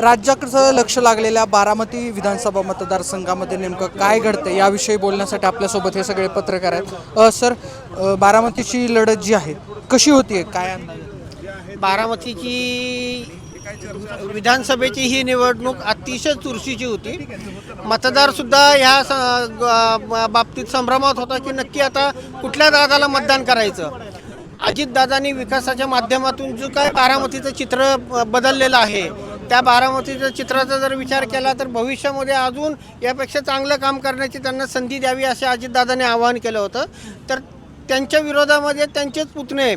राज्याकडचं लक्ष लागलेल्या बारामती विधानसभा मतदारसंघामध्ये नेमकं काय घडतं याविषयी बोलण्यासाठी आपल्यासोबत हे सगळे पत्रकार आहेत. सर बारामतीची लढत जी आहे कशी होतीये? काय बारामतीची विधानसभेची ही निवडणूक अतिशय चुरशीची होती. मतदारसुद्धा ह्या स- बाबतीत संभ्रमात होता की नक्की आता कुठल्या दादाला मतदान करायचं? अजितदादांनी विकासाच्या माध्यमातून जो काय बारामतीचं चित्र ब- बदललेलं आहे त्या बारामतीच्या चित्राचा जर विचार केला तर भविष्यामध्ये अजून यापेक्षा चांगलं काम करण्याची त्यांना संधी द्यावी असे अजितदादांनी आवाहन केलं होतं. तर त्यांच्या विरोधामध्ये त्यांचेच पुतणे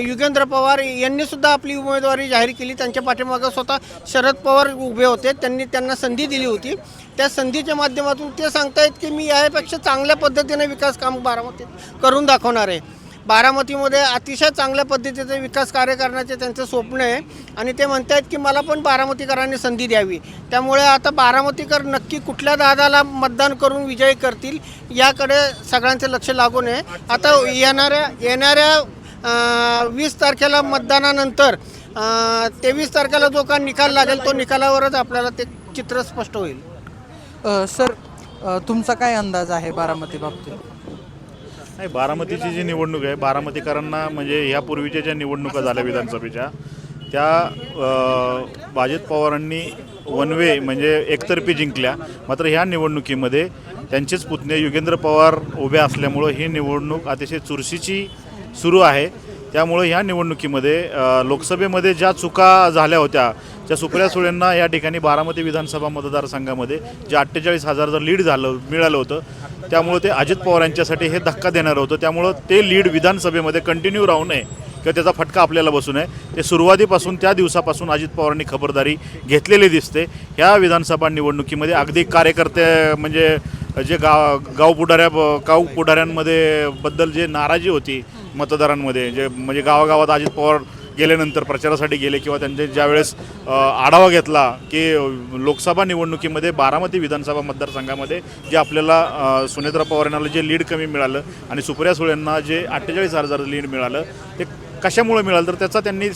युगेंद्र पवार यांनी सुद्धा आपली उमेदवारी जाहीर केली. त्यांच्या पाठीमागं स्वतः शरद पवार उभे होते. त्यांनी त्यांना संधी दिली होती. त्या संधीच्या माध्यमातून ते सांगतायत की मी यापेक्षा चांगल्या पद्धतीने विकास काम बारामतीत करून दाखवणार आहे. बारामतीमध्ये अतिशय चांगल्या पद्धतीचे विकास कार्य करण्याचे त्यांचं स्वप्न आहे. आणि ते म्हणत आहेत की मला पण बारामतीकरांनी संधी द्यावी. त्यामुळे आता बारामतीकर नक्की कुठल्या दादाला मतदान करून विजयी करतील याकडे सगळ्यांचं लक्ष लागून आहे. आता येणाऱ्या येणाऱ्या वीस तारखेला मतदानानंतर तेवीस तारखेला जो का निकाल लागेल तो निकालावरच आपल्याला ते चित्र स्पष्ट होईल. सर तुमचा काय अंदाज आहे बारामती बाबतीत? नाही बारामतीची जी निवडणूक आहे बारामतीकरांना म्हणजे ह्यापूर्वीच्या ज्या निवडणुका झाल्या विधानसभेच्या त्या अ, अजित पवारांनी वन वे म्हणजे एकतर्फी जिंकल्या. मात्र ह्या निवडणुकीमध्ये त्यांचेच पुतणे युगेंद्र पवार उभे असल्यामुळं ही निवडणूक अतिशय चुरशीची सुरू आहे. त्यामुळं ह्या निवडणुकीमध्ये लोकसभेमध्ये ज्या चुका झाल्या होत्या त्या सुप्रिया सुळेंना या ठिकाणी बारामती विधानसभा मतदारसंघामध्ये जे अठ्ठेचाळीस हजारचं लीड झालं मिळालं होतं त्यामुळं ते अजित पवार यांच्यासाठी हे धक्का देणारं होतं. त्यामुळं ते लीड विधानसभेमध्ये कंटिन्यू राहू नये किंवा त्याचा फटका आपल्याला बसू नये. ते सुरुवातीपासून त्या दिवसापासून अजित पवारांनी खबरदारी घेतलेली दिसते. ह्या विधानसभा निवडणुकीमध्ये अगदी कार्यकर्ते म्हणजे जे गाव गाव पुढाऱ्या गाव पुढाऱ्यांमध्ये बद्दल जे नाराजी होती मतदारांमध्ये जे म्हणजे गावागावात अजित पवार गेल्यानंतर प्रचारासाठी गेले किंवा त्यांचे ज्यावेळेस आढावा घेतला की लोकसभा निवडणुकीमध्ये बारामती विधानसभा मतदारसंघामध्ये जे आपल्याला अ, सुनेत्रा पवार यांना जे लीड कमी मिळालं आणि सुप्रिया सुळे यांना जे अठ्ठेचाळीस हजार लीड मिळालं ते कशामुळे मिळालं? तर त्याचा त्यांनी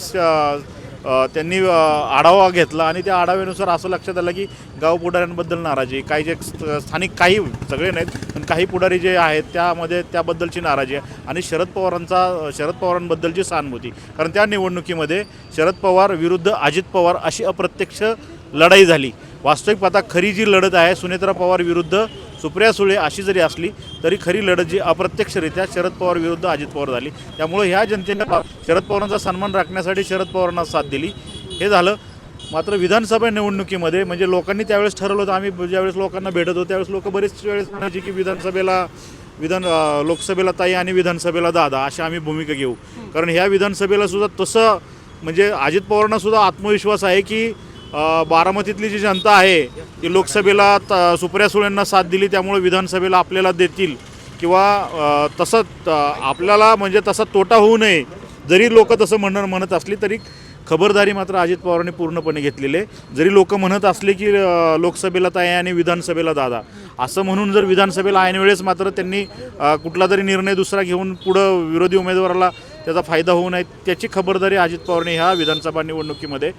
त्यांनी आढावा घेतला आणि त्या आढाव्यानुसार असं लक्षात आलं की गाव पुढाऱ्यांबद्दल नाराजी काही जे स्थानिक काही सगळे नाहीत पण काही पुढारी जे आहेत त्यामध्ये त्याबद्दलची नाराजी आहे. आणि शरद पवारांचा शरद पवारांबद्दलची सहानुभूती. कारण त्या निवडणुकीमध्ये शरद पवार विरुद्ध अजित पवार अशी अप्रत्यक्ष लढाई झाली. वास्तविक पाता खरी जी लढत आहे सुनेत्रा पवार विरुद्ध सुप्रिया सुळे अशी जरी असली तरी खरी लढत जी अप्रत्यक्षरित्या शरद पवार विरुद्ध अजित पवार झाली. त्यामुळे ह्या जनतेनं शरद पवारांचा सन्मान राखण्यासाठी शरद पवारांना साथ दिली. हे झालं. मात्र विधानसभा निवडणुकीमध्ये म्हणजे लोकांनी त्यावेळेस ठरवलं होतं आम्ही ज्यावेळेस लोकांना भेटत होतो त्यावेळेस लोक बरेच वेळेस म्हणायचे की विधानसभेला विधान लोकसभेला ताई आणि विधानसभेला दादा अशी आम्ही भूमिका घेऊ. कारण ह्या विधानसभेला सुद्धा तसं म्हणजे अजित पवारांना सुद्धा आत्मविश्वास आहे की बारामतीतली जी जनता आहे ती लोकसभेला त सुप्रिया सुळेंना साथ दिली त्यामुळे विधानसभेला आपल्याला देतील. किंवा तसं आपल्याला म्हणजे तसा तोटा होऊ नये जरी लोक तसं म्हणणं म्हणत असली तरी खबरदारी मात्र अजित पवारांनी पूर्णपणे घेतलेली आहे. जरी लोक म्हणत असले की लोकसभेला ताई आणि विधानसभेला दादा असं म्हणून जर विधानसभेला ऐनवेळेस मात्र त्यांनी कुठला तरी निर्णय दुसरा घेऊन पुढं विरोधी उमेदवाराला त्याचा फायदा होऊ नये त्याची खबरदारी अजित पवारने ह्या विधानसभा निवडणुकीमध्ये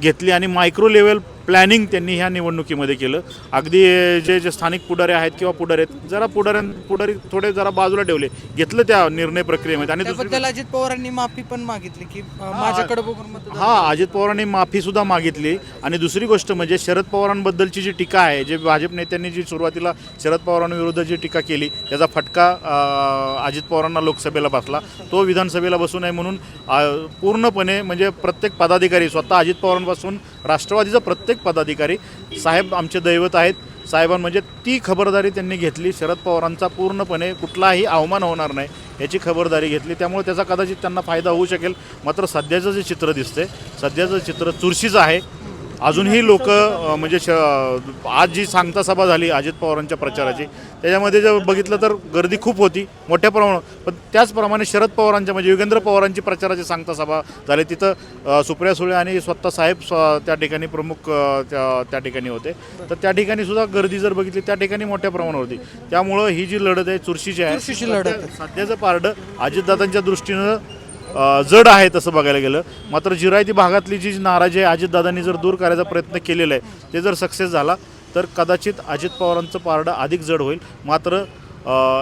घेतली आणि मायक्रो लेवल प्लॅनिंग त्यांनी ह्या निवडणुकीमध्ये केलं. अगदी जे जे स्थानिक पुढारी आहेत किंवा पुढारी आहेत जरा पुढाऱ्यां पुढारी थोडे जरा बाजूला ठेवले. घेतलं त्या निर्णय प्रक्रियेमध्ये आणि त्याबद्दल अजित पवारांनी माफी पण मागितली की अ, माझ्याकडे बघून मतदान हा अजित पवारांनी माफी सुद्धा मागितली. आणि दुसरी गोष्ट म्हणजे शरद पवारांबद्दलची जी टीका आहे जे भाजप नेत्यांनी जी सुरुवातीला शरद पवारांविरुद्ध जी टीका केली त्याचा फटका अं, अजित पवारांना लोकसभेला बसला. तो विधानसभेला बसू नये म्हणून अं, पूर्णपणे म्हणजे प्रत्येक पदाधिकारी स्वतः अजित पवारांपासून राष्ट्रवादीचा प्रत्येक पदाधिकारी साहेब आमचे दैवत आहेत. साहेबां म्हणजे ती खबरदारी त्यांनी घेतली. शरद पवारांचा पूर्णपणे कुठलाही अवमान होणार नाही याची खबरदारी घेतली. त्यामुळे त्याचा कदाचित त्यांना फायदा होऊ शकेल. मात्र सध्याचं जे चित्र दिसते सध्याचं चित्र चुरशीचं आहे. अजूनही लोक म्हणजे श आज जी सांगता सभा झाली अजित पवारांच्या प्रचाराची त्याच्यामध्ये जर बघितलं तर गर्दी खूप होती मोठ्या प्रमाणात. पण त्याचप्रमाणे शरद पवारांच्या म्हणजे युगेंद्र पवारांची प्रचाराची सांगता सभा झाली. तिथं सुप्रिया सुळे आणि स्वतः साहेब स्व- त्या ठिकाणी प्रमुख त्या त्या ठिकाणी होते. तर त्या ठिकाणी सुद्धा गर्दी जर बघितली त्या ठिकाणी मोठ्या प्रमाणावर होती. त्यामुळं ही जी लढत आहे चुरशीची आहे चुरशीची लढत आहे. सध्याचं पारडं अजितदादांच्या दृष्टीनं जड आहे तसं बघायला गेलं. मात्र जिरायती भागातली जी नाराजी आहे अजितदादांनी जर दूर करायचा प्रयत्न केलेला आहे ते जर सक्सेस झाला तर कदाचित अजित पवारांचं पारडं अधिक जड होईल. मात्र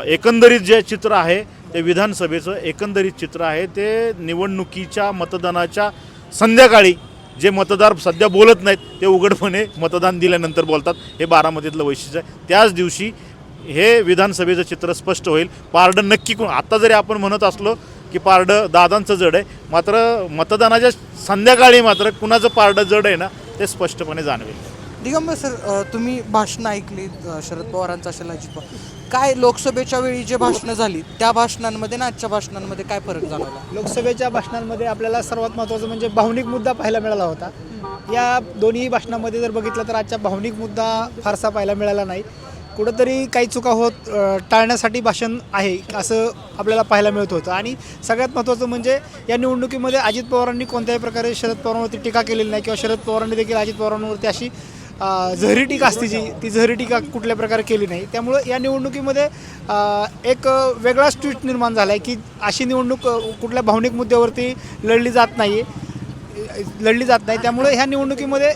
एकंदरीत जे चित्र आहे ते विधानसभेचं एकंदरीत चित्र आहे ते निवडणुकीच्या मतदानाच्या संध्याकाळी जे मतदार सध्या बोलत नाहीत ते उघडपणे मतदान दिल्यानंतर बोलतात. हे बारामतीतलं वैशिष्ट्य आहे. त्याच दिवशी हे विधानसभेचं चित्र स्पष्ट होईल. पारडं नक्की कोण? आत्ता जरी आपण म्हणत असलो की पारडं दादांचं जड आहे. मात्र मतदानाच्या संध्याकाळी मात्र कुणाचं पारडं जड आहे ना ते स्पष्टपणे जाणवेल. दिगंबर सर अ, तुम्ही भाषणं ऐकली अ, शरद पवारांचं असेल अजित पवार. काय लोकसभेच्या वेळी जे भाषणं झाली त्या भाषणांमध्ये ना आजच्या भाषणांमध्ये काय फरक जाणवला? लोकसभेच्या भाषणांमध्ये आपल्याला सर्वात महत्त्वाचं म्हणजे भावनिक मुद्दा पाहायला मिळाला होता. या दोन्ही भाषणामध्ये जर बघितलं तर आजच्या भावनिक मुद्दा फारसा पाहायला मिळाला नाही. कुठंतरी काही चुका होत टाळण्यासाठी भाषण आहे असं आपल्याला पाहायला मिळत होतं. आणि सगळ्यात महत्त्वाचं म्हणजे या निवडणुकीमध्ये अजित पवारांनी कोणत्याही प्रकारे शरद पवारांवरती टीका केलेली नाही किंवा शरद पवारांनी देखील अजित पवारांवरती अशी झहरी टीका असते जी ती झहरी टीका कुठल्या प्रकारे केली नाही. त्यामुळं या निवडणुकीमध्ये एक वेगळाच ट्विट निर्माण झाला आहे की अशी निवडणूक कुठल्या भावनिक मुद्द्यावरती लढली जात नाही लढली जात नाही. त्यामुळे ह्या निवडणुकीमध्ये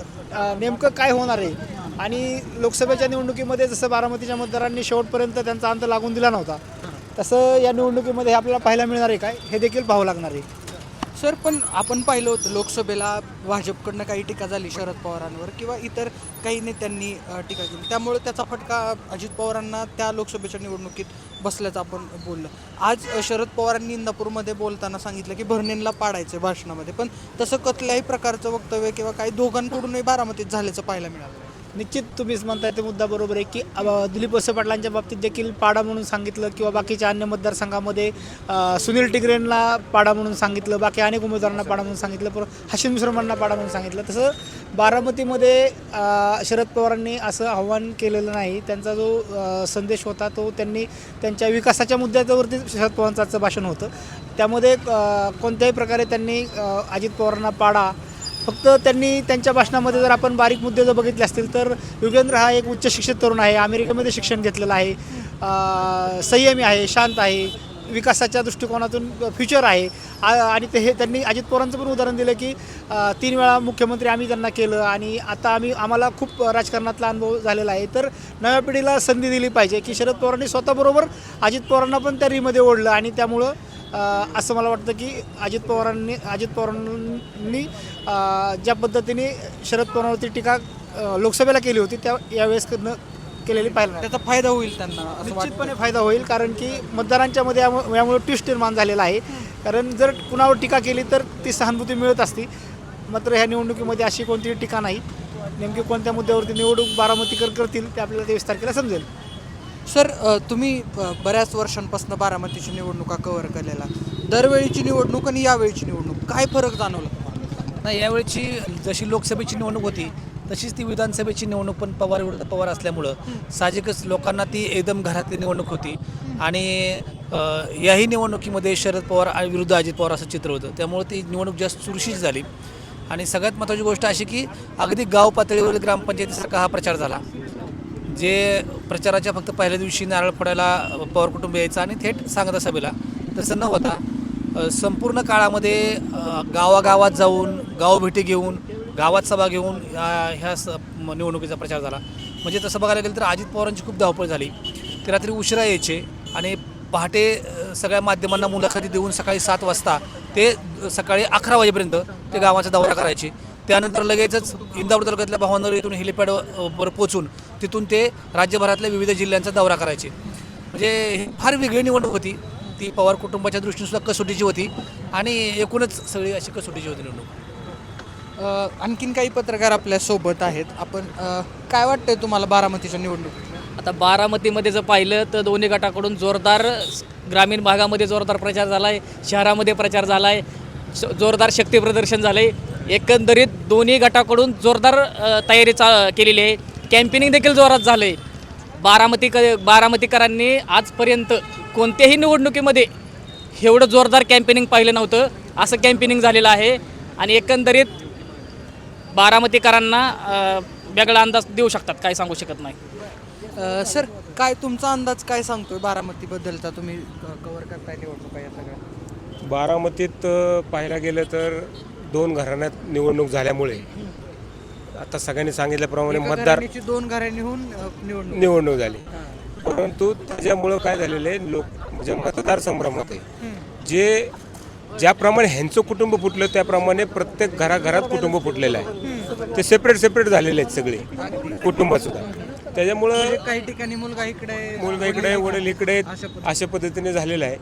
नेमकं काय होणार आहे? आणि लोकसभेच्या निवडणुकीमध्ये जसं बारामतीच्या मतदारांनी शेवटपर्यंत त्यांचा अंत लागून दिला नव्हता तसं या निवडणुकीमध्ये हे आपल्याला पाहायला मिळणार आहे काय? हे देखील पाहावं लागणार आहे. सर पण आपण पाहिलं होतं लोकसभेला भाजपकडनं काही टीका झाली शरद पवारांवर किंवा इतर काही नेत्यांनी टीका केली. त्यामुळे त्याचा फटका अजित पवारांना त्या लोकसभेच्या निवडणुकीत बसल्याचं आपण बोललं. आज शरद पवारांनी इंदापूरमध्ये बोलताना सांगितलं की भरणेंना पाडायचं भाषणामध्ये. पण तसं कुठल्याही प्रकारचं वक्तव्य किंवा काही दोघांकडूनही बारामतीत झाल्याचं पाहायला मिळालं. निश्चित तुम्हीच म्हणताय ते मुद्दा बरोबर आहे की दिलीप वळसे पाटलांच्या बाबतीत देखील पाडा म्हणून सांगितलं किंवा बाकीच्या अन्य मतदारसंघामध्ये सुनील टिगरेंना पाडा म्हणून सांगितलं बाकी अनेक उमेदवारांना पाडा म्हणून सांगितलं पर हशीम मिश्रमांना पाडा म्हणून सांगितलं. तसं बारामतीमध्ये शरद पवारांनी असं आव्हान केलेलं नाही. त्यांचा जो संदेश होता तो त्यांनी त्यांच्या विकासाच्या मुद्द्यावरती शरद पवारांचं भाषण होतं. त्यामध्ये कोणत्याही प्रकारे त्यांनी अजित पवारांना पाडा फक्त त्यांनी त्यांच्या भाषणामध्ये जर आपण बारीक मुद्दे जर बघितले असतील तर युगेंद्र हा एक उच्च शिक्षित तरुण आहे. अमेरिकेमध्ये शिक्षण घेतलेलं आहे. संयमी आहे शांत आहे. विकासाच्या दृष्टिकोनातून फ्युचर आहे. आणि ते हे त्यांनी अजित पवारांचं पण उदाहरण दिलं की तीन वेळा मुख्यमंत्री आम्ही त्यांना केलं आणि आता आम्ही आम्हाला खूप राजकारणातला अनुभव झालेला आहे. तर नव्या पिढीला संधी दिली पाहिजे की शरद पवारांनी स्वतःबरोबर अजित पवारांना पण त्या रीमध्ये ओढलं आणि त्यामुळं असं मला वाटतं की अजित पवारांनी अजित पवारांनी ज्या पद्धतीने शरद पवारांवरती टीका लोकसभेला केली होती त्या यावेळेस न केलेली पाहिलं. त्याचा फायदा होईल त्यांना निश्चितपणे फायदा होईल कारण की मतदारांच्या मध्ये यामु- यामुळे ट्विस्ट निर्माण झालेला आहे. कारण जर कुणावर टीका केली तर ती सहानुभूती मिळत असती. मात्र ह्या निवडणुकीमध्ये अशी कोणतीही टीका नाही. नेमकी कोणत्या मुद्द्यावरती निवडणूक बारामतीकर करतील ते आपल्याला तेवीस तारखेला समजेल. सर तुम्ही बऱ्याच वर्षांपासून बारामतीची निवडणुका कव्हर केलेला. दरवेळीची निवडणूक आणि यावेळीची निवडणूक काय फरक जाणवला तुम्हाला? नाही यावेळची जशी लोकसभेची निवडणूक होती तशीच ती विधानसभेची निवडणूक पण पवार विरुद्ध पवार असल्यामुळं साहजिकच लोकांना ती एकदम घरातली निवडणूक होती. आणि याही निवडणुकीमध्ये शरद पवार आणि विरुद्ध अजित पवार असं चित्र होतं. त्यामुळे ती निवडणूक जास्त चुरशीच झाली. आणि सगळ्यात महत्त्वाची गोष्ट अशी की अगदी गाव पातळीवर ग्रामपंचायतीसारखा हा प्रचार झाला. जे प्रचाराच्या फक्त पहिल्या दिवशी नारळ फोडायला पवार कुटुंब यायचं आणि थेट सांगता सभेला तसं न होता संपूर्ण काळामध्ये गावागावात जाऊन गावभेटी घेऊन गावात सभा घेऊन ह्या ह्या स निवडणुकीचा प्रचार झाला. म्हणजे तसं बघायला गेलं तर अजित पवारांची खूप धावपळ झाली. ते रात्री उशिरा यायचे आणि पहाटे सगळ्या माध्यमांना मुलाखती देऊन सकाळी सात वाजता ते सकाळी अकरा वाजेपर्यंत ते गावाचा दौरा करायचे. त्यानंतर लगेचच इंदापूर तालुक्यातल्या भावनगर येथून हेलिपॅडवर पोचून तिथून ते राज्यभरातल्या विविध जिल्ह्यांचा दौरा करायचे. म्हणजे ही फार वेगळी निवडणूक होती. ती पवार कुटुंबाच्या दृष्टीने सुद्धा कसोटीची होती आणि एकूणच सगळी अशी कसोटीची होती निवडणूक. अ, आणखीन काही पत्रकार आपल्यासोबत आहेत. आपण काय वाटतंय तुम्हाला बारामतीच्या निवडणुकीत आता बारामतीमध्ये जर पाहिलं तर दोन्ही गटाकडून जोरदार ग्रामीण भागामध्ये जोरदार प्रचार झाला आहे शहरामध्ये प्रचार झाला आहे जोरदार शक्ती प्रदर्शन झालं आहे एकंदरीत दोन्ही गटाकडून जोरदार तयारी चा केलेली आहे. कॅम्पेनिंग देखील जोरात झालं आहे बारामती बारामतीकरांनी आजपर्यंत कोणत्याही निवडणुकीमध्ये एवढं जोरदार कॅम्पेनिंग पाहिलं नव्हतं. असं कॅम्पेनिंग झालेलं आहे आणि एकंदरीत बारामतीकरांना वेगळा अंदाज देऊ शकतात. काय सांगू शकत नाही. सर काय तुमचा अंदाज काय सांगतोय बारामतीबद्दलचा? तुम्ही कव्हर करताय निवडणुका या सगळ्या. बारामतीत पाहायला गेलं तर दोन घराण्यात निवडणूक झाल्यामुळे आता सगळ्यांनी सांगितल्याप्रमाणे मतदार दोन घरांनीहून निवडणूक निवडणूक झाली. परंतु त्याच्यामुळं काय झालेलं आहे लोक म्हणजे मतदार संभ्रमात आहे जे ज्याप्रमाणे ह्यांचं कुटुंब फुटलं त्याप्रमाणे प्रत्येक घराघरात कुटुंब फुटलेलं आहे. ते सेपरेट सेपरेट झालेले आहेत सगळे कुटुंब सुद्धा. त्याच्यामुळं म्हणजे काही ठिकाणी मुलगा इकडे मुलगा इकडे वडील इकडे आहेत. अशा पद्धतीने. अशा पद्धतीने झालेलं आहे.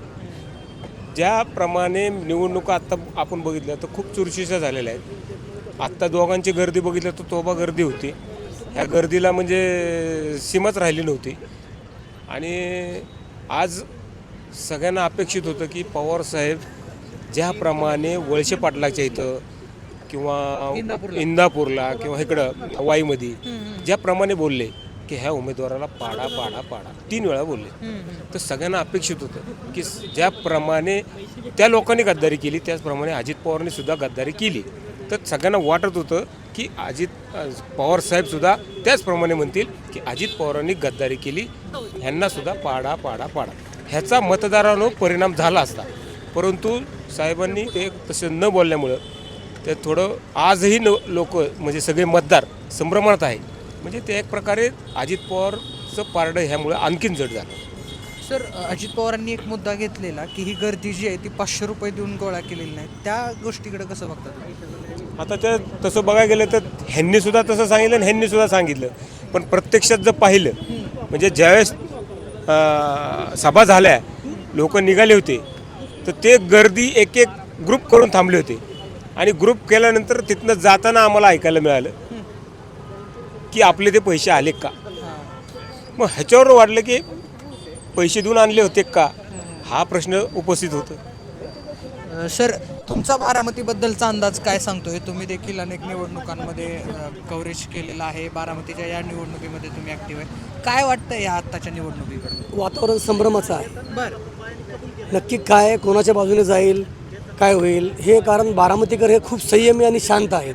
ज्याप्रमाणे निवडणुका आत्ता आपण बघितल्या तर खूप चुरशीच्या झालेल्या आहेत. आत्ता दोघांची गर्दी बघितलं तर तोबा गर्दी होती. ह्या गर्दीला म्हणजे सीमाच राहिली नव्हती. आणि आज सगळ्यांना अपेक्षित होतं की पवारसाहेब ज्याप्रमाणे वळसे पाटलाच्या इथं किंवा इंदापूरला. किंवा इकडं वाईमध्ये ज्याप्रमाणे बोलले की ह्या उमेदवाराला पाडा पाडा पाडा. तीन वेळा बोलले. तर सगळ्यांना अपेक्षित होतं की ज्याप्रमाणे त्या लोकांनी गद्दारी केली त्याचप्रमाणे अजित पवारांनी सुद्धा गद्दारी केली. तर सगळ्यांना वाटत होतं की अजित पवार साहेबसुद्धा त्याचप्रमाणे म्हणतील की अजित पवारांनी गद्दारी केली. ह्यांनासुद्धा पाडा पाडा पाडा. ह्याचा मतदारांवर परिणाम झाला असता. परंतु साहेबांनी ते तसं न बोलल्यामुळं ते थोडं आजही न लोक म्हणजे सगळे मतदार संभ्रमात आहे म्हणजे ते एक प्रकारे अजित पवारचं पारडं ह्यामुळं आणखीन जड झालं. सर अजित पवारांनी एक मुद्दा घेतलेला की ही गर्दी जी आहे ती पाचशे रुपये देऊन गोळा केलेली नाही. त्या गोष्टीकडे कसं बघतात आता ते तसं बघायला गेलं तर ह्यांनी सुद्धा तसं सांगितलं आणि ह्यांनी सुद्धा सांगितलं. पण प्रत्यक्षात जर पाहिलं म्हणजे ज्यावेळेस सभा झाल्या लोक निघाले होते तर ते गर्दी एक एक ग्रुप करून थांबले होते. आणि ग्रुप केल्यानंतर तिथनं जाताना आम्हाला ऐकायला मिळालं की आपले ते पैसे आले का? मग ह्याच्यावर वाटलं की पैसे देऊन आणले होते का? हा प्रश्न उपस्थित होतो. सर तुमचा बारामतीबद्दलचा अंदाज काय सांगतोय? तुम्ही देखील अनेक निवडणुकांमध्ये कव्हरेज केलेलं आहे. बारामतीच्या या निवडणुकीमध्ये तुम्ही ॲक्टिव्ह आहे. काय वाटतं या आत्ताच्या निवडणुकीकडे वातावरण संभ्रमाचं आहे. बरं. नक्की काय कोणाच्या बाजूने जाईल काय होईल हे कारण बारामतीकर हे खूप संयमी आणि शांत आहेत.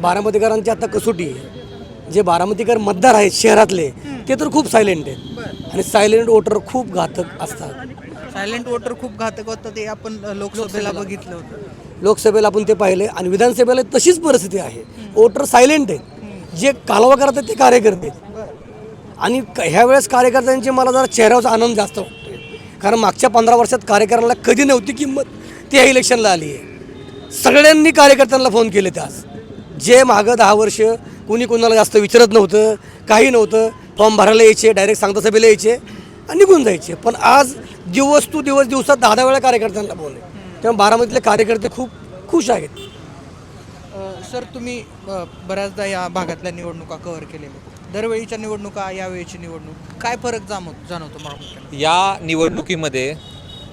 बारामतीकरांची आता कसोटी आहे. जे बारामतीकर मतदार आहेत शहरातले ते तर खूप सायलेंट आहेत. आणि सायलेंट वोटर खूप घातक असतात. सायलेंट वोटर खूप घातक होतं ते आपण लोकसभेला बघितलं होतं. लोकसभेला आपण ते पाहिले आणि विधानसभेला तशीच परिस्थिती आहे. वोटर सायलेंट आहेत. जे कालवा करतात ते कार्यकर्ते आणि ह्या वेळेस कार्यकर्त्यांचे मला जरा चेहऱ्याचा आनंद जास्त वाटतोय. कारण मागच्या पंधरा वर्षात कार्यकर्त्यांना कधी नव्हती किंमत ती ह्या इलेक्शनला आली आहे. सगळ्यांनी कार्यकर्त्यांना फोन केले ते आज. जे मागं दहा वर्ष कुणी कोणाला जास्त विचारत नव्हतं काही नव्हतं फॉर्म भरायला यायचे डायरेक्ट सांगता सभेला यायचे. आणि निघून जायचे. पण आज दिवस तू दिवस दिवसात दहा दहा वेळा कार्यकर्त्यांना आहे त्यामुळे बारामतीतले कार्यकर्ते खूप खुश आहेत. सर तुम्ही अ, बऱ्याचदा या भागातल्या निवडणुका कव्हर केलेल्या दरवेळीच्या निवडणुका यावेळीची निवडणूक काय फरक जामव जाणवतो प्रामुख्याने या निवडणुकीमध्ये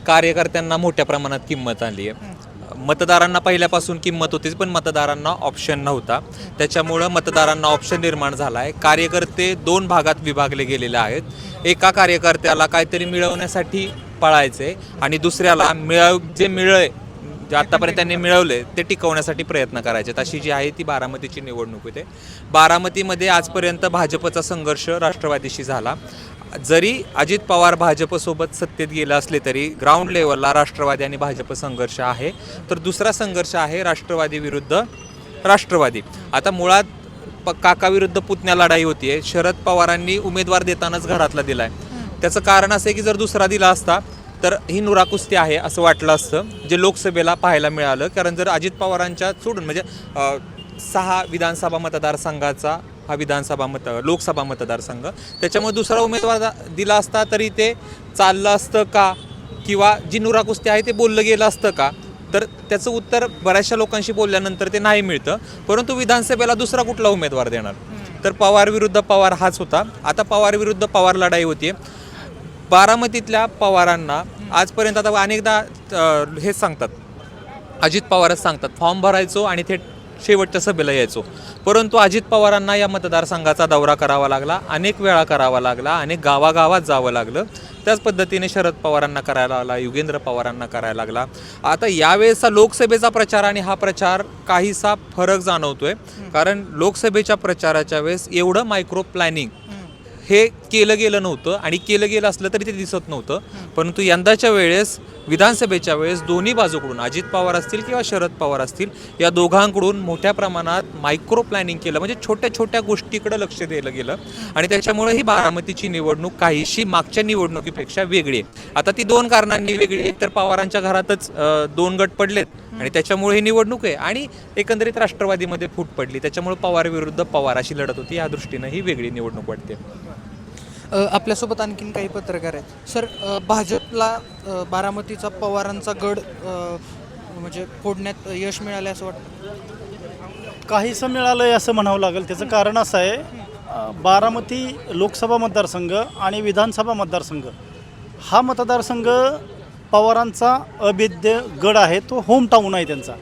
कार्यकर्त्यांना मोठ्या प्रमाणात किंमत आली आहे. मतदारांना पहिल्यापासून किंमत होतीच पण मतदारांना ऑप्शन नव्हता. त्याच्यामुळं मतदारांना ऑप्शन निर्माण झाला आहे कार्यकर्ते दोन भागात विभागले गेलेले आहेत. एका कार्यकर्त्याला काहीतरी मिळवण्यासाठी पळायचे आणि दुसऱ्याला मिळव जे मिळय जे आतापर्यंत त्यांनी मिळवले ते टिकवण्यासाठी प्रयत्न करायचे अशी जी आहे ती बारामतीची निवडणूक होते. बारामतीमध्ये आजपर्यंत भाजपचा संघर्ष राष्ट्रवादीशी झाला. जरी अजित पवार भाजपसोबत सत्तेत गेले असले तरी ग्राउंड लेवलला राष्ट्रवादी आणि भाजप संघर्ष आहे. तर दुसरा संघर्ष आहे राष्ट्रवादी विरुद्ध राष्ट्रवादी. आता मुळात प काकाविरुद्ध पुतण्या लढाई होतीये. शरद पवारांनी उमेदवार देतानाच घरातला दिलाय. त्याचं कारण असं आहे की जर दुसरा दिला असता तर ही नुराकुस्ती आहे असं वाटलं असतं जे लोकसभेला पाहायला मिळालं. कारण जर अजित पवारांच्या सोडून म्हणजे सहा विधानसभा मतदारसंघाचा हा विधानसभा मत लोकसभा मतदारसंघ. त्याच्यामुळे दुसरा उमेदवार दिला असता तरी ते चाललं असतं का? किंवा जी नुराकुस्ती आहे ते बोललं गेलं असतं का? तर त्याचं उत्तर बऱ्याचशा लोकांशी बोलल्यानंतर ते नाही मिळतं. परंतु विधानसभेला दुसरा कुठला उमेदवार देणार? तर पवार विरुद्ध पवार हाच होता. आता पवार विरुद्ध पवार लढाई होती बारामतीतल्या पवारांना आजपर्यंत आता अनेकदा हेच सांगतात. अजित पवारच सांगतात. फॉर्म भरायचो आणि थेट शेवटच्या सभेला यायचो. परंतु अजित पवारांना या मतदारसंघाचा दौरा करावा लागला अनेक वेळा करावा लागला अनेक गावागावात जावं लागलं. त्याच पद्धतीने शरद पवारांना करायला लागला युगेंद्र पवारांना करायला लागला. आता यावेळेसचा लोकसभेचा प्रचार आणि हा प्रचार काहीसा फरक जाणवतोय. कारण लोकसभेच्या प्रचाराच्या वेळेस एवढं मायक्रो प्लॅनिंग हे केलं गेलं नव्हतं आणि केलं गेलं असलं तरी ते दिसत नव्हतं. परंतु यंदाच्या वेळेस विधानसभेच्या वेळेस दोन्ही बाजूकडून अजित पवार असतील किंवा शरद पवार असतील या दोघांकडून मोठ्या प्रमाणात मायक्रो प्लॅनिंग केलं. म्हणजे छोट्या छोट्या गोष्टीकडे लक्ष दिलं गेलं. आणि त्याच्यामुळे ही बारामतीची निवडणूक काहीशी मागच्या निवडणुकीपेक्षा वेगळी आहे. आता ती दोन कारणांनी वेगळी एक तर पवारांच्या घरातच दोन गट पडलेत. आणि त्याच्यामुळे ही निवडणूक आहे. आणि एकंदरीत राष्ट्रवादीमध्ये फूट पडली. त्याच्यामुळे पवार विरुद्ध पवार अशी लढत होती. या दृष्टीनं ही वेगळी निवडणूक वाटते. आपल्यासोबत आणखीन काही पत्रकार आहेत. सर भाजपला बारामतीचा पवारांचा गड म्हणजे फोडण्यात यश मिळाले असं वाटतं? काहीसं मिळालं आहे असं म्हणावं लागेल. त्याचं कारण असं आहे बारामती लोकसभा मतदारसंघ आणि विधानसभा मतदारसंघ. हा मतदारसंघ पवारांचा अभेद्य गड आहे तो होम टाऊन आहे त्यांचा.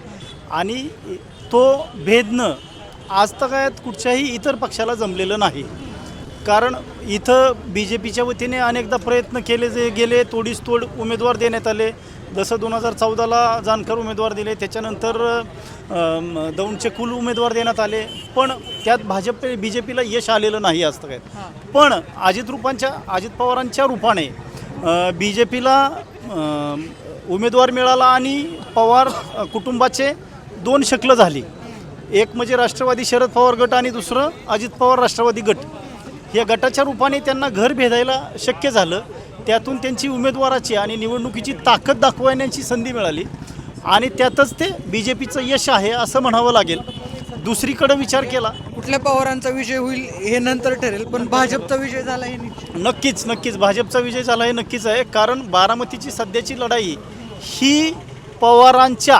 आणि तो भेदनं आज तगायत कुठच्याही इतर पक्षाला जमलेलं नाही. कारण इथं बी जे पीच्या वतीने अनेकदा प्रयत्न केले जे गेले तोडीस तोड उमेदवार देण्यात आले. जसं दोन हजार चौदाला जानकर उमेदवार दिले त्याच्यानंतर दौंडचे कुल उमेदवार देण्यात आले. पण त्यात भाजप बी जे पीला यश आलेलं नाही असतं काय पण अजित रूपांच्या अजित पवारांच्या रूपाने बी जे पीला उमेदवार मिळाला आणि पवार कुटुंबाचे दोन शकलं झाली. एक म्हणजे राष्ट्रवादी शरद पवार गट आणि दुसरं अजित पवार राष्ट्रवादी गट. या गटाच्या रूपाने त्यांना घर भेदायला शक्य झालं. त्यातून त्यांची उमेदवाराची आणि निवडणुकीची ताकद दाखवण्याची संधी मिळाली. आणि त्यातच ते बी जे पीचं यश आहे असं म्हणावं लागेल. दुसरीकडे विचार केला. कुठल्या पवारांचा विजय होईल हे नंतर ठरेल पण भाजपचा विजय झाला हे नक्कीच नक्कीच. भाजपचा विजय झाला हे नक्कीच आहे. कारण बारामतीची सध्याची लढाई ही पवारांच्या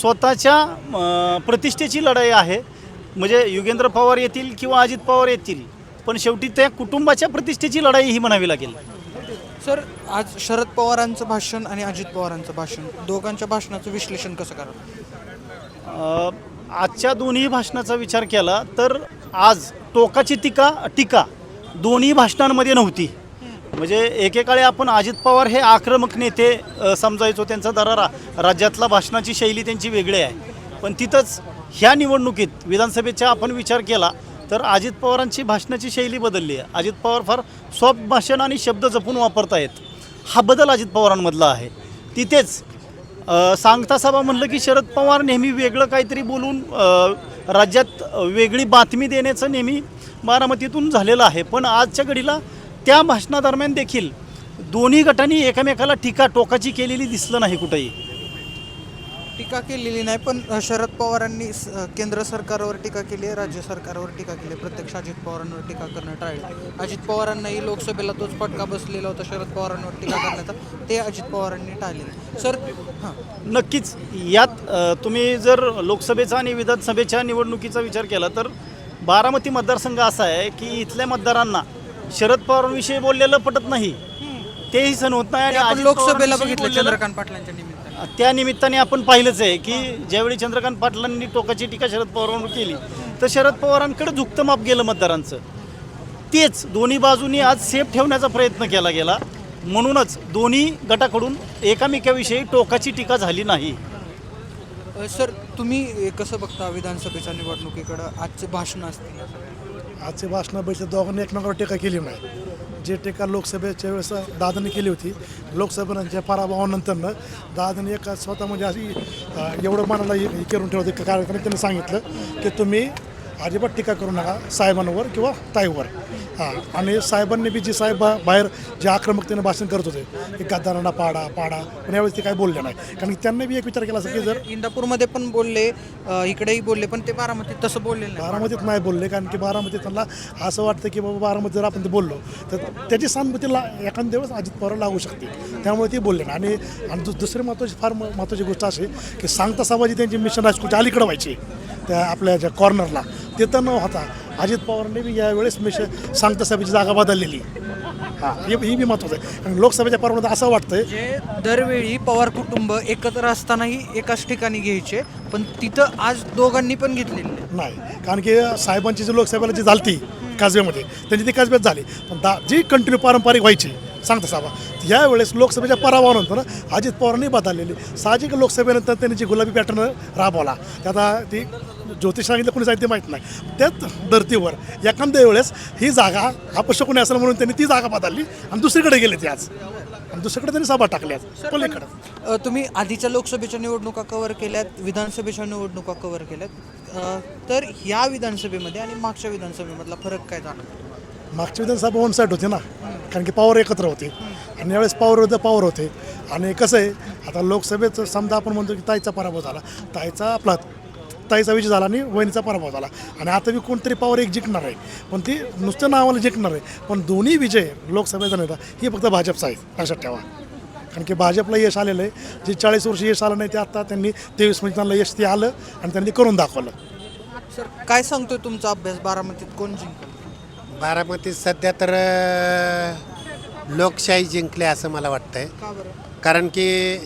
स्वतःच्या प्रतिष्ठेची लढाई आहे. म्हणजे युगेंद्र पवार येतील किंवा अजित पवार येतील. पण शेवटी त्या कुटुंबाच्या प्रतिष्ठेची लढाई ही म्हणावी लागेल. सर आज शरद पवारांचं भाषण आणि अजित पवारांचं भाषण दोघांच्या भाषणाचं विश्लेषण कसं करावं? अ, आजच्या दोन्ही भाषणाचा विचार केला तर आज टोकाची टीका टीका दोन्ही भाषणांमध्ये नव्हती. म्हणजे एकेकाळी आपण अजित पवार हे आक्रमक नेते समजायचो त्यांचा दरारा राज्यातला भाषणाची शैली त्यांची वेगळी आहे. पण तिथंच ह्या निवडणुकीत विधानसभेचा आपण विचार केला तर अजित पवारांची भाषणाची शैली बदलली आहे. अजित पवार फार सॉफ्ट भाषण आणि शब्द जपून वापरतायत. हा बदल अजित पवारांमधला आहे. तिथेच सांगता सभा म्हणलं की शरद पवार नेहमी वेगळं काहीतरी बोलून राज्यात वेगळी बातमी देण्याचं नेहमी बारामतीतून झालेलं आहे. पण आजच्या घडीला त्या भाषणादरम्यान देखील दोन्ही गटांनी एकमेकाला टीका टोकाची केलेली दिसलं नाही कुठंही. टीका केलेली नाही पण शरद पवारांनी केंद्र सरकारवर टीका केली आहे राज्य सरकारवर टीका केली आहे प्रत्यक्ष अजित पवारांवर टीका करणं टाळले अजित पवारांनाही लोकसभेला तोच फटका बसलेला होता शरद पवारांवर टीका करण्याचा. ते अजित पवारांनी टाळले. सर हां. नक्कीच यात तुम्ही जर लोकसभेचा आणि विधानसभेच्या निवडणुकीचा विचार केला तर बारामती मतदारसंघ असा आहे की इथल्या मतदारांना शरद पवारांविषयी बोललेलं पटत नाही. तेही सण होत नाही आणि लोकसभेला बघितलं चंद्रकांत पाटलांच्या त्या निमित्ताने आपण पाहिलंच आहे की ज्यावेळी चंद्रकांत पाटलांनी टोकाची टीका शरद पवारांवर केली तर शरद पवारांकडे झुकतं माप गेलं मतदारांचं. तेच दोन्ही बाजूनी आज सेफ ठेवण्याचा प्रयत्न केला गेला. म्हणूनच दोन्ही गटाकडून एकामेकाविषयी टोकाची टीका झाली नाही. सर तुम्ही कसं बघता विधानसभेच्या निवडणुकीकडं? आजचे भाषण असतील आजचे भाषण बैठक दोघांनी एकमेकावर टीका केली नाही. जे टीका लोकसभेच्या वेळेस दादांनी केली होती लोकसभेच्या पराभवानंतरनं दादांनी एका स्वतः म्हणजे अशी एवढं मनाला हे करून ठेवते कार्यक्रम त्यांनी सांगितलं की तुम्ही अजिबात टीका करू नका साहेबांवर किंवा ताईवर. हां आणि साहेबांनी बी जी साहेब बा- बाहेर जे आक्रमकतेने भाषण करत होते की गद्दारांना पाडा पाडा पण यावेळेस ते काही बोलले नाही. कारण की त्यांनी बी एक विचार केला असेल की जर इंदापूरमध्ये पण बोलले अ, इकडेही बोलले पण ते बारामतीत तसं बोलले नाही. बारामतीत नाही बोलले कारण की बारामतीत त्यांना असं वाटतं की बाबा बारामती जर आपण ते बोललो तर त्याची सहानुभूतीला एखाद दिवस अजित पवार लागू शकते. त्यामुळे ते बोलले नाही. आणि आणि दु- दुसरी महत्त्वाची फार महत्त्वाची गोष्ट अशी की सांगता सभाजी त्यांची मिशन हायस्कूलच्या अलीकडे व्हायची. त्या आपल्या ज्या कॉर्नरला तिथं न होता. अजित पवारांनी बी यावेळेस मिशन सांगता सभेची जागा बदललेली. हां ही ही बी महत्त्वाचं आहे. कारण लोकसभेच्या परवानत असं वाटतंय दरवेळी पवार कुटुंब एकत्र असतानाही एकाच ठिकाणी घ्यायचे पण तिथं आज दोघांनी पण घेतलेले नाही. कारण की साहेबांची जी लोकसभेला जी झालती काजव्यामध्ये त्यांची ती काजव्यात झाली. पण दा जी कंटिन्यू पारंपरिक व्हायची सांगता साहेबा यावेळेस लोकसभेच्या पराभवानंतर अजित पवारांनी बदललेली. साहजिक लोकसभेनंतर त्यांनी जी गुलाबी पॅटर्न राबवला ते आता ती ज्योतिष सांगितलं कोणी सांगितलं माहीत नाही. त्याच धर्तीवर एखाद्या वेळेस ही जागा अपशकुनी असेल म्हणून त्यांनी ती जागा बदलली आणि दुसरीकडे गेले ते आज. आणि दुसरीकडे त्यांनी सभा टाकल्या पलीकडे. तुम्ही आधीच्या लोकसभेच्या निवडणुका कव्हर केल्यात विधानसभेच्या निवडणुका कव्हर केल्यात. तर ह्या विधानसभेमध्ये आणि मागच्या विधानसभेमधला फरक काय जाणवतो? मागची विधानसभा वन साईड होती ना कारण की पॉवर एकत्र होते. आणि यावेळेस पॉवर विरुद्ध पॉवर होते. आणि कसं आहे आता लोकसभेचं समजा आपण म्हणतो की ताईचा पराभव झाला. ताईचा आपला विजय झाला आणि वहिनीचा पराभव झाला. आणि आता बी कोणतरी पॉवर एक जिंकणार आहे. पण ती नुसतं नावाला जिंकणार आहे. पण दोन्ही विजय लोकसभेचा नेता ही फक्त भाजपचा आहे. लक्षात ठेवा. कारण की भाजपला यश आलेलं आहे. जे चाळीस वर्ष यश आलं नाही ते आता त्यांनी तेवीस त्यांना यश ते आलं आणि त्यांनी करून दाखवलं. सर काय सांगतोय तुमचा अभ्यास? बारामतीत कोण जिंकल? बारामतीत सध्या तर लोकशाही जिंकले असं मला वाटतंय. कारण की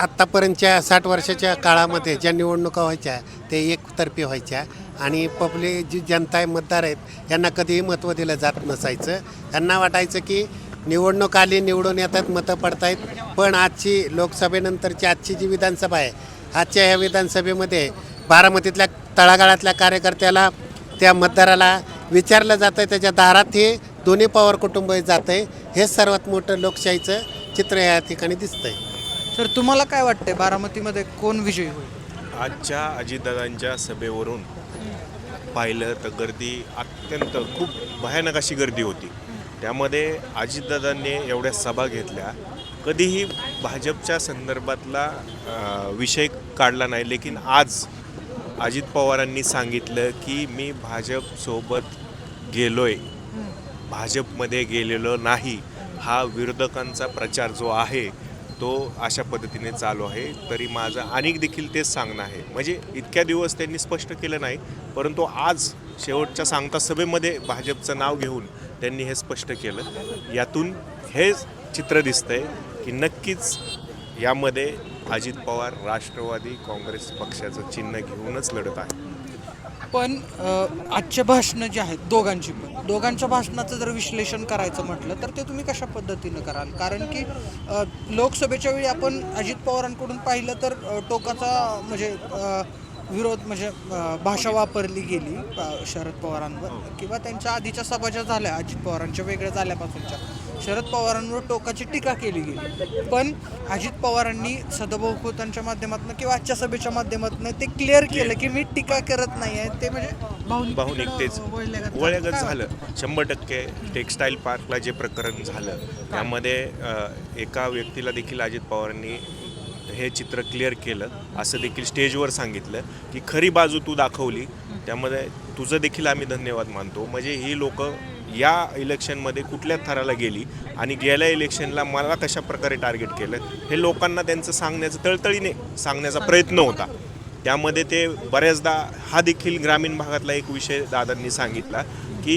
आत्तापर्यंतच्या साठ वर्षाच्या काळामध्ये ज्या निवडणुका व्हायच्या ते एकतर्फी व्हायच्या आणि पब्लिक जी जनता आहे मतदार आहेत यांना कधीही महत्त्व दिलं जात नसायचं. यांना वाटायचं की निवडणूक आली निवडून येतात मतं पडतायत पण आजची लोकसभेनंतरची आजची जी विधानसभा आहे आजच्या ह्या विधानसभेमध्ये बारामतीतल्या तळागाळातल्या कार्यकर्त्याला त्या मतदाराला विचारलं जातं आहे त्याच्या दारात हे दोन्ही पवार कुटुंब जातं आहे हे सर्वात मोठं लोकशाहीचं चित्र या ठिकाणी दिसतंय. सर तुम्हाला काय वाटतंय बारामतीमध्ये कोण विजयी होईल? आजच्या अजितदादांच्या सभेवरून पाहिलं तर गर्दी अत्यंत खूप भयानक अशी गर्दी होती. त्यामध्ये अजितदादांनी एवढ्या सभा घेतल्या. कधीही भाजपच्या संदर्भातला अ, विषय काढला नाही. लेकिन आज अजित पवारांनी सांगितलं की मी भाजपसोबत गेलोय. भाजपमध्ये गेलेलो नाही. हा विरोधकांचा प्रचार जो आहे तो अशा पद्धतीने चालू आहे तरी माझं अनेक देखील तेच सांगणं आहे. म्हणजे इतक्या दिवस त्यांनी स्पष्ट केलं नाही परंतु आज शेवटच्या सांगता सभेमध्ये भाजपचं नाव घेऊन त्यांनी हे स्पष्ट केलं. यातून हे चित्र दिसतंय की नक्कीच यामध्ये अजित पवार राष्ट्रवादी काँग्रेस पक्षाचं चिन्ह घेऊनच लढत आहे. पण आजचे भाषणं जे आहेत दोघांची पण. दोघांच्या भाषणाचं जर विश्लेषण करायचं म्हटलं तर ते तुम्ही कशा पद्धतीनं कराल? कारण की लोकसभेच्या वेळी आपण अजित पवारांकडून पाहिलं तर टोकाचा म्हणजे विरोध म्हणजे भाषा वापरली गेली शरद पवारांवर. किंवा त्यांच्या आधीच्या सभा ज्या झाल्या अजित पवारांच्या वेगळ्या झाल्यापासूनच्या. शरद पवारांवर टोकाची टीका केली गेली. पण अजित पवारांनी सदभाऊ खोतांच्या माध्यमातून किंवा आजच्या सभेच्या माध्यमातून ते क्लिअर केलं की मी टीका करत नाही आहे. ते म्हणजे भावनिक भावनिक तेच. वळल्यागत झालं. वळगत झालं. शंभर टक्के टेक्स्टाईल पार्कला जे प्रकरण झालं त्यामध्ये एका व्यक्तीला देखील अजित पवारांनी हे चित्र क्लिअर केलं. असं देखील स्टेजवर सांगितलं की खरी बाजू तू दाखवली. त्यामध्ये तुझं देखील आम्ही धन्यवाद मानतो. म्हणजे ही लोक या इलेक्शनमध्ये कुठल्या थराला गेली आणि गेल्या इलेक्शनला मला कशा प्रकारे टार्गेट केलं हे लोकांना त्यांचं सांगण्याचं तळतळीने सांगण्याचा प्रयत्न होता. त्यामध्ये ते बऱ्याचदा हा देखील ग्रामीण भागातला एक विषय दादांनी सांगितला की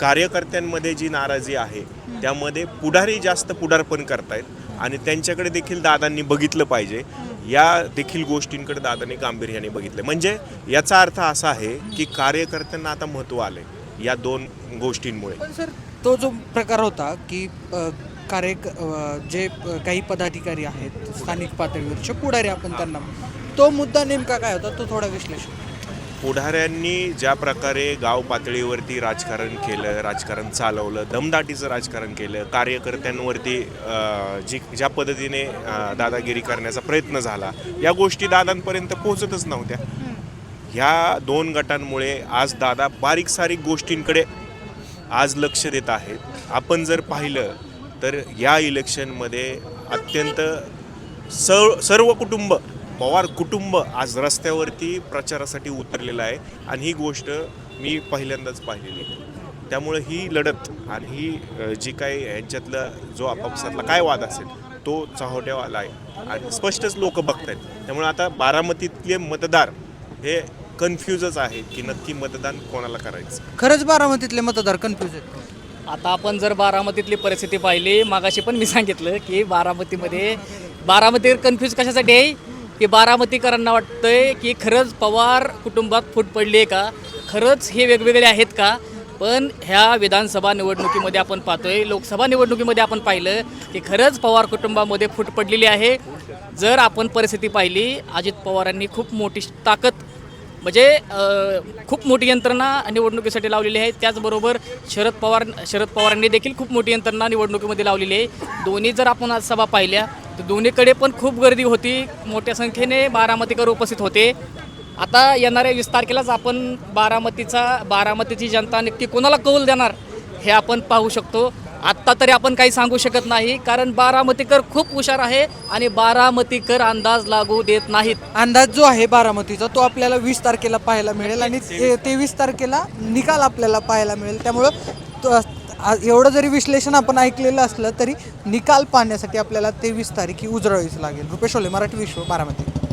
कार्यकर्त्यांमध्ये जी नाराजी आहे त्यामध्ये पुढारी जास्त पुढारपण करतायत आणि त्यांच्याकडे देखील दादांनी बघितलं पाहिजे. या देखील गोष्टींकडे दादांनी गांभीर्याने बघितलं. म्हणजे याचा अर्थ असा आहे की कार्यकर्त्यांना आता महत्त्व आलं आहे या दोन गोष्टींमुळे. पण सर तो जो प्रकार होता की अ, कार्य अ, जे अ, काही पदाधिकारी आहेत स्थानिक पातळीवरचे पुढारी आपण त्यांना तो मुद्दा नेमका काय होता? तो थोडा विश्लेषण. पुढाऱ्यांनी ज्या प्रकारे गाव पातळीवरती राजकारण केलं राजकारण चालवलं दमदाटीचं राजकारण केलं कार्यकर्त्यांवरती अ, जी ज्या पद्धतीने अ, दादागिरी करण्याचा प्रयत्न झाला या गोष्टी दादांपर्यंत पोहोचतच नव्हत्या. ह्या दोन गटांमुळे आज दादा बारीक सारीक गोष्टींकडे आज लक्ष देत आहेत. आपण जर पाहिलं तर या इलेक्शनमध्ये अत्यंत सर्व सर्व कुटुंब पवार कुटुंब आज रस्त्यावरती प्रचारासाठी उतरलेलं आहे. आणि ही गोष्ट मी पहिल्यांदाच पाहिलेली आहे. त्यामुळे ही लढत आणि ही जी काही यांच्यातलं जो आपापसातला काय वाद असेल तो चाहोट्यावाला आहे. आणि स्पष्टच लोक बघत आहेत त्यामुळे आता बारामतीतले मतदार हे कन्फ्यूजच आहेत की नक्की मतदान कोणाला करायचं. खरंच बारामतीतले मतदार कन्फ्युज आहेत. आता आपण जर बारामतीतली परिस्थिती पाहिली मागाशी पण मी सांगितलं की बारामतीमध्ये बारामती कन्फ्यूज कशासाठी आहे? की बारामतीकरांना वाटतंय की खरंच पवार कुटुंबात फूट पडली आहे का? खरंच हे वेगवेगळे आहेत का? पण ह्या विधानसभा निवडणुकीमध्ये आपण पाहतोय लोकसभा निवडणुकीमध्ये आपण पाहिलं की खरंच पवार कुटुंबामध्ये फूट पडलेली आहे. जर आपण परिस्थिती पाहिली अजित पवारांनी खूप मोठी ताकद म्हणजे खूप मोठी यंत्रणा निवडणुकीसाठी लावलेली आहे. त्याचबरोबर शरद पवार शरद पवारांनी देखील खूप मोठी यंत्रणा निवडणुकीमध्ये लावलेली आहे. दोन्ही जर आपण आज सभा पाहिल्या तर दोन्हीकडे पण खूप गर्दी होती. मोठ्या संख्येने बारामतीकर उपस्थित होते. आता येणाऱ्या वीस तारखेलाच आपण बारामतीचा बारामतीची जनता नक्की कोणाला कौल देणार हे आपण पाहू शकतो. आत्ता तरी आपण काही सांगू शकत नाही कारण बारामतीकर खूप हुशार आहे आणि बारामतीकर अंदाज लागू देत नाहीत. अंदाज जो आहे बारामतीचा तो आपल्याला वीस तारखेला पाहायला मिळेल आणि ते- तेवीस तारखेला निकाल आपल्याला पाहायला मिळेल. त्यामुळं तो- आ- एवढं जरी विश्लेषण आपण ऐकलेलं असलं तरी निकाल पाहण्यासाठी आपल्याला तेवीस तारीख ही उजळावीच लागेल. रुपेश ओले मराठी विश्व बारामती.